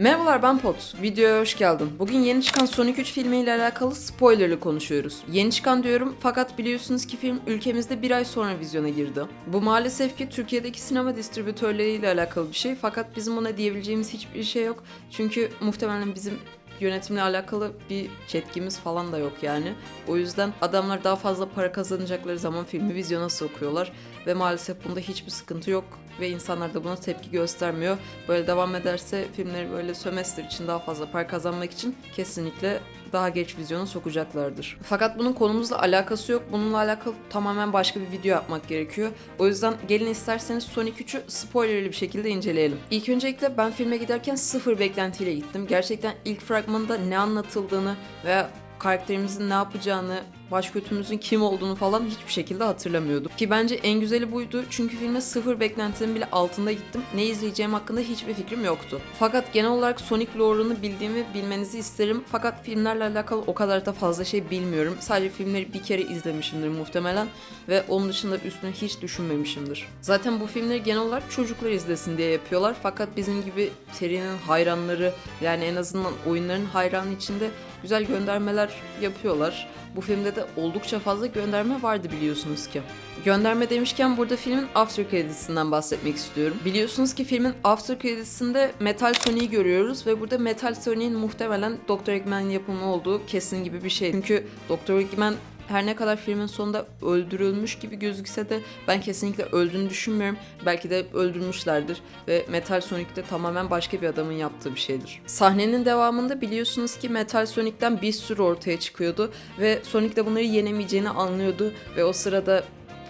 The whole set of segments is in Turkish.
Merhabalar ben Pot. Videoya hoş geldin. Bugün yeni çıkan Sonic 3 filmiyle alakalı spoilerlı konuşuyoruz. Yeni çıkan diyorum fakat biliyorsunuz ki film ülkemizde bir ay sonra vizyona girdi. Bu maalesef ki Türkiye'deki sinema distribütörleriyle alakalı bir şey fakat bizim ona diyebileceğimiz hiçbir şey yok. Çünkü muhtemelen bizim yönetimle alakalı bir yetkimiz falan da yok yani. O yüzden adamlar daha fazla para kazanacakları zaman filmi vizyona sokuyorlar ve maalesef bunda hiçbir sıkıntı yok ve insanlar da buna tepki göstermiyor. Böyle devam ederse filmleri böyle sömestr için daha fazla para kazanmak için kesinlikle daha geç vizyona sokacaklardır. Fakat bunun konumuzla alakası yok. Bununla alakalı tamamen başka bir video yapmak gerekiyor. O yüzden gelin isterseniz Sonic 3'ü spoilerli bir şekilde inceleyelim. İlk öncelikle ben filme giderken sıfır beklentiyle gittim. Gerçekten ilk fragmanda ne anlatıldığını veya karakterimizin ne yapacağını, baş kötümüzün kim olduğunu falan hiçbir şekilde hatırlamıyordum. Ki bence en güzeli buydu çünkü filme sıfır beklentinin bile altında gittim. Ne izleyeceğim hakkında hiçbir fikrim yoktu. Fakat genel olarak Sonic lore'unu bildiğimi bilmenizi isterim. Fakat filmlerle alakalı o kadar da fazla şey bilmiyorum. Sadece filmleri bir kere izlemişimdir muhtemelen ve onun dışında üstüne hiç düşünmemişimdir. Zaten bu filmleri genel olarak çocuklar izlesin diye yapıyorlar. Fakat bizim gibi serinin hayranları yani en azından oyunların hayranı içinde güzel göndermeler yapıyorlar. Bu filmde de oldukça fazla gönderme vardı biliyorsunuz ki. Gönderme demişken burada filmin After Credits'inden bahsetmek istiyorum. Biliyorsunuz ki filmin After Credits'inde Metal Sonic'i görüyoruz ve burada Metal Sonic'in muhtemelen Dr. Eggman yapımı olduğu kesin gibi bir şey. Çünkü Dr. Eggman her ne kadar filmin sonunda öldürülmüş gibi gözükse de ben kesinlikle öldüğünü düşünmüyorum. Belki de öldürmüşlerdir ve Metal Sonic de tamamen başka bir adamın yaptığı bir şeydir. Sahnenin devamında biliyorsunuz ki Metal Sonic'ten bir sürü ortaya çıkıyordu ve Sonic de bunları yenemeyeceğini anlıyordu ve o sırada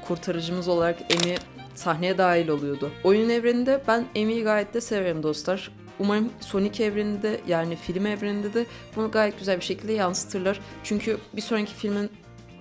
kurtarıcımız olarak Amy sahneye dahil oluyordu. Oyun evreninde ben Amy'yi gayet de severim dostlar. Umarım Sonic evreninde yani film evreninde de bunu gayet güzel bir şekilde yansıtırlar. Çünkü bir sonraki filmin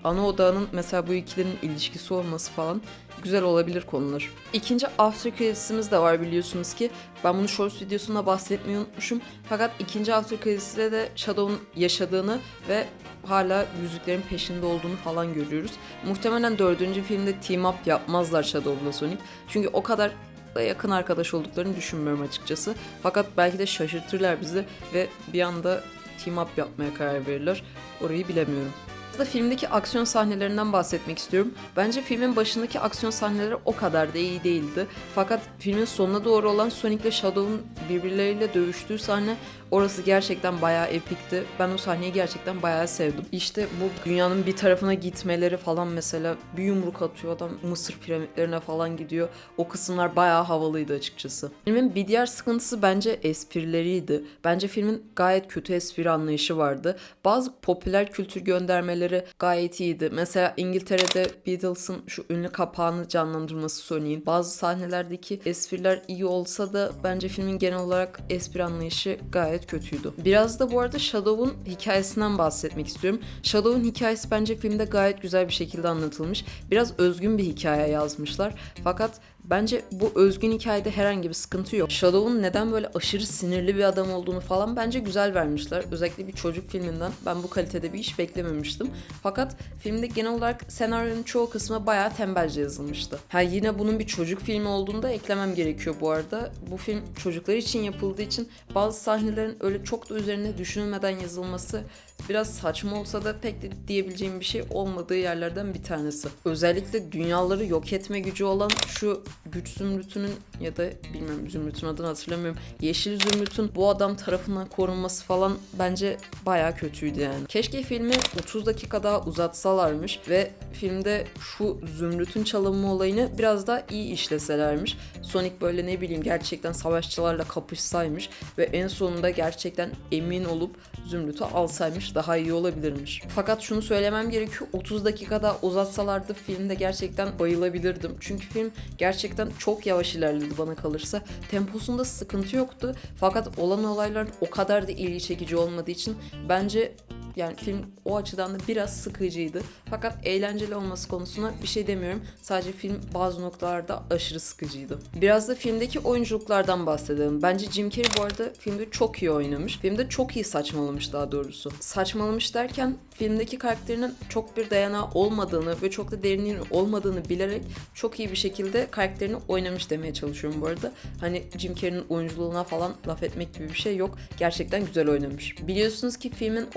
ana odağının mesela bu ikilinin ilişkisi olması falan güzel olabilir konular. İkinci After Credits'imiz de var biliyorsunuz ki. Ben bunu Shorts videosunda bahsetmeyi unutmuşum. Fakat ikinci After Credits'te de Shadow'un yaşadığını ve hala yüzüklerin peşinde olduğunu falan görüyoruz. Muhtemelen dördüncü filmde team up yapmazlar Shadow'la Sonic. Çünkü o kadar da yakın arkadaş olduklarını düşünmüyorum açıkçası. Fakat belki de şaşırtırlar bizi ve bir anda team up yapmaya karar verirler. Orayı bilemiyorum. Da filmdeki aksiyon sahnelerinden bahsetmek istiyorum. Bence filmin başındaki aksiyon sahneleri o kadar da iyi değildi. Fakat filmin sonuna doğru olan Sonic ile Shadow'un birbirleriyle dövüştüğü sahne orası gerçekten bayağı epikti. Ben o sahneyi gerçekten bayağı sevdim. İşte bu dünyanın bir tarafına gitmeleri falan mesela bir yumruk atıyor adam Mısır piramitlerine falan gidiyor. O kısımlar bayağı havalıydı açıkçası. Filmin bir diğer sıkıntısı bence esprileriydi. Bence filmin gayet kötü espri anlayışı vardı. Bazı popüler kültür göndermeleri gayet iyiydi. Mesela İngiltere'de Beatles'ın şu ünlü kapağını canlandırması Sony'in. Bazı sahnelerdeki espriler iyi olsa da bence filmin genel olarak espri anlayışı gayet kötüydü. Biraz da bu arada Shadow'un hikayesinden bahsetmek istiyorum. Shadow'un hikayesi bence filmde gayet güzel bir şekilde anlatılmış. Biraz özgün bir hikaye yazmışlar. Fakat Bence bu özgün hikayede herhangi bir sıkıntı yok. Shadow'un neden böyle aşırı sinirli bir adam olduğunu falan bence güzel vermişler. Özellikle bir çocuk filminden ben bu kalitede bir iş beklememiştim. Fakat filmde genel olarak senaryonun çoğu kısmı bayağı tembelce yazılmıştı. Ha yine bunun bir çocuk filmi olduğunu da eklemem gerekiyor bu arada. Bu film çocuklar için yapıldığı için bazı sahnelerin öyle çok da üzerine düşünülmeden yazılması biraz saçma olsa da pek de diyebileceğim bir şey olmadığı yerlerden bir tanesi. Özellikle dünyaları yok etme gücü olan şu güç zümrütünün ya da bilmiyorum zümrütün adını hatırlamıyorum. Yeşil zümrütün bu adam tarafından korunması falan bence baya kötüydü yani. Keşke filmi 30 dakika daha uzatsalarmış ve filmde şu zümrütün çalınma olayını biraz daha iyi işleselermiş. Sonic böyle ne bileyim gerçekten savaşçılarla kapışsaymış ve en sonunda gerçekten emin olup zümrütü alsaymış daha iyi olabilirmiş. Fakat şunu söylemem gerekiyor 30 dakika daha uzatsalardı filmde gerçekten bayılabilirdim. Çünkü film gerçekten çok yavaş ilerledi bana kalırsa. Temposunda sıkıntı yoktu. Fakat olan olaylar o kadar da ilgi çekici olmadığı için bence yani film o açıdan da biraz sıkıcıydı. Fakat eğlenceli olması konusuna bir şey demiyorum. Sadece film bazı noktalarda aşırı sıkıcıydı. Biraz da filmdeki oyunculuklardan bahsedelim. Bence Jim Carrey bu arada filmde çok iyi oynamış. Filmde çok iyi saçmalamış daha doğrusu. Saçmalamış derken filmdeki karakterinin çok bir dayanağı olmadığını ve çok da derinliğinin olmadığını bilerek çok iyi bir şekilde karakterini oynamış demeye çalışıyorum bu arada. Hani Jim Carrey'nin oyunculuğuna falan laf etmek gibi bir şey yok. Gerçekten güzel oynamış. Biliyorsunuz ki filmin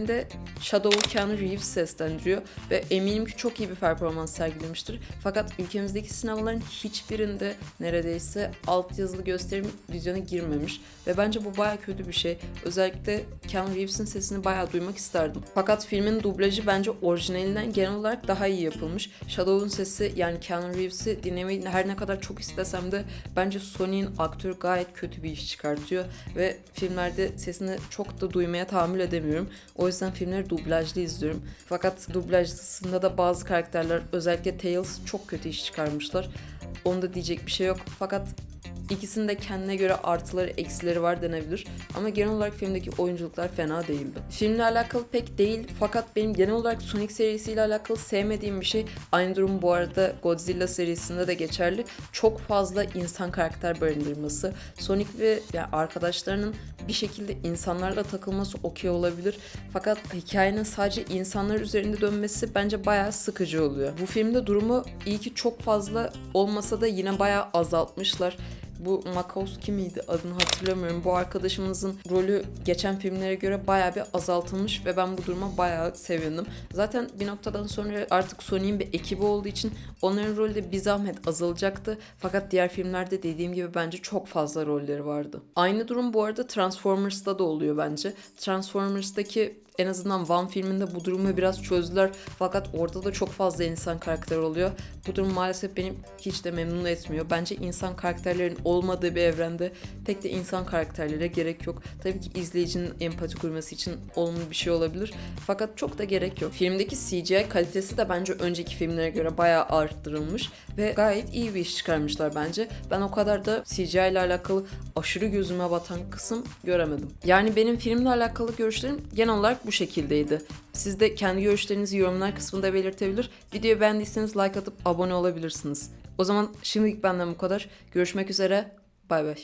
orijinalinde Shadow'u Keanu Reeves seslendiriyor ve eminim ki çok iyi bir performans sergilemiştir. Fakat ülkemizdeki sinemaların hiçbirinde neredeyse altyazılı gösterim vizyona girmemiş ve bence bu baya kötü bir şey. Özellikle Keanu Reeves'in sesini bayağı duymak isterdim. Fakat filmin dublajı bence orijinalinden genel olarak daha iyi yapılmış. Shadow'un sesi yani Keanu Reeves'i dinlemeyi her ne kadar çok istesem de bence Sony'in aktörü gayet kötü bir iş çıkartıyor ve filmlerde sesini çok da duymaya tahammül edemiyorum. O yüzden filmleri dublajlı izliyorum. Fakat dublajlısında da bazı karakterler özellikle Tails çok kötü iş çıkarmışlar. Onda diyecek bir şey yok. Fakat İkisinin de kendine göre artıları eksileri var denebilir. Ama genel olarak filmdeki oyunculuklar fena değildi. Filmle alakalı pek değil fakat benim genel olarak Sonic serisiyle alakalı sevmediğim bir şey aynı durum bu arada Godzilla serisinde de geçerli. Çok fazla insan karakter barındırması. Sonic ve yani arkadaşlarının bir şekilde insanlarla takılması okey olabilir. Fakat hikayenin sadece insanlar üzerinde dönmesi bence bayağı sıkıcı oluyor. Bu filmde durumu iyi ki çok fazla olmasa da yine bayağı azaltmışlar. Bu Makowski miydi adını hatırlamıyorum. Bu arkadaşımızın rolü geçen filmlere göre bayağı bir azaltılmış ve ben bu duruma bayağı sevindim. Zaten bir noktadan sonra artık Sony'in bir ekibi olduğu için onların rolü de bir zahmet azalacaktı. Fakat diğer filmlerde dediğim gibi bence çok fazla rolleri vardı. Aynı durum bu arada Transformers'ta da oluyor bence. Transformers'taki en azından One filminde bu durumu biraz çözdüler. Fakat orada da çok fazla insan karakteri oluyor. Bu durum maalesef beni hiç de memnun etmiyor. Bence insan karakterlerin olmadığı bir evrende pek de insan karakterlere gerek yok. Tabii ki izleyicinin empati kurması için olumlu bir şey olabilir. Fakat çok da gerek yok. Filmdeki CGI kalitesi de bence önceki filmlere göre bayağı arttırılmış ve gayet iyi bir iş çıkarmışlar bence. Ben o kadar da CGI ile alakalı aşırı gözüme batan kısım göremedim. Yani benim filmle alakalı görüşlerim genel olarak bu şekildeydi. Siz de kendi görüşlerinizi yorumlar kısmında belirtebilir. Videoyu beğendiyseniz like atıp abone olabilirsiniz. O zaman şimdilik benden bu kadar. Görüşmek üzere. Bay bay.